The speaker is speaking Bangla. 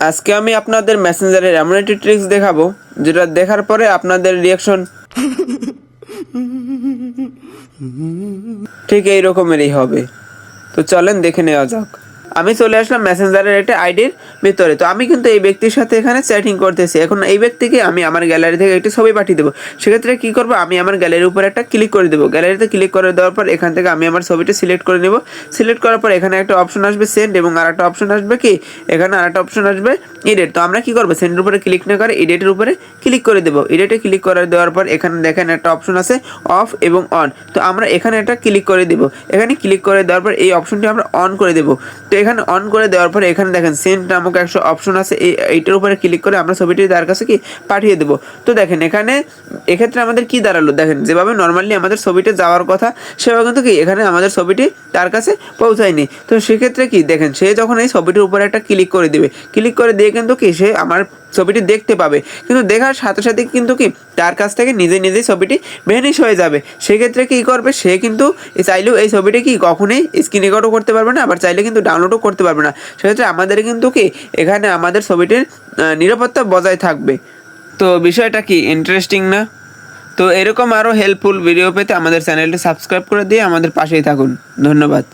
আজকে আমি আপনাদের মেসেঞ্জারের এমন একটি ট্রিক্স দেখাবো, যেটা দেখার পরে আপনাদের রিয়াকশন ঠিক এই রকমেরই হবে। তো চলেন দেখে নেওয়া যাক। আমি চলে আসলাম মেসেঞ্জারের একটা আইডির ভিতরে। তো আমি কিন্তু এই ব্যক্তির সাথে এখানে চ্যাটিং করতেছি। এখন এই ব্যক্তিকে আমি আমার গ্যালারি থেকে একটি ছবি পাঠিয়ে দেবো। সেক্ষেত্রে কি করব? আমি আমার গ্যালারির উপর একটা ক্লিক করে দেবো। গ্যালারিতে ক্লিক করে দেওয়ার পর এখান থেকে আমি আমার ছবিটা সিলেক্ট করে নেব। সিলেক্ট করার পর এখানে একটা অপশন আসবে সেন্ড এবং আর একটা অপশন আসবে কি? এখানে আর একটা অপশন আসবে এডিট তো আমরা কি করব? সেন্ডের উপরে ক্লিক না করে এডিটের উপরে ক্লিক করে দেবো। এডিটে ক্লিক করে দেওয়ার পর এখানে দেখেন একটা অপশন আছে অফ এবং অন তো আমরা এখানে একটা ক্লিক করে দেব। এখানে ক্লিক করে দেওয়ার পর এই অপশনটি আমরা অন করে দেবো। তো এখানে অন করে দেওয়ার পর এখানে দেখেন সেন্ড নামক একটা অপশন আছে। এই, এইটার উপরে ক্লিক করে আমরা ছবিটি তার কাছে কি পাঠিয়ে দেবো। তো দেখেন, এখানে এক্ষেত্রে আমাদের কি দাঁড়াল? দেখেন, যেভাবে নর্মালি আমাদের ছবিটা যাওয়ার কথা, সেভাবে কিন্তু কি এখানে আমাদের ছবিটি তার কাছে পৌঁছায়নি। তো সেক্ষেত্রে কি? দেখেন, সে যখন এই ছবিটির উপরে একটা ক্লিক করে দেবে ক্লিক করে দিয়ে কিন্তু কি সে আমার ছবিটি দেখতে পাবে। কিন্তু দেখার সাথে সাথে কিন্তু কি তার কাছ থেকে নিজে নিজেই ছবিটি ভ্যানিশ হয়ে যাবে। সেক্ষেত্রে কী করবে? সে কিন্তু চাইলেও এই ছবিটি কি কখনোই স্ক্রিন রেকর্ডও করতে পারবে না, আবার চাইলে কিন্তু ডাউনলোডও করতে পারবে না। সেক্ষেত্রে আমাদের কিন্তু কি, এখানে আমাদের ছবিটির নিরাপত্তা বজায় থাকবে। তো বিষয়টা কি ইন্টারেস্টিং না? তো এরকম আরও হেল্পফুল ভিডিও পেতে আমাদের চ্যানেলটি সাবস্ক্রাইব করে দিয়ে আমাদের পাশেই থাকুন। ধন্যবাদ।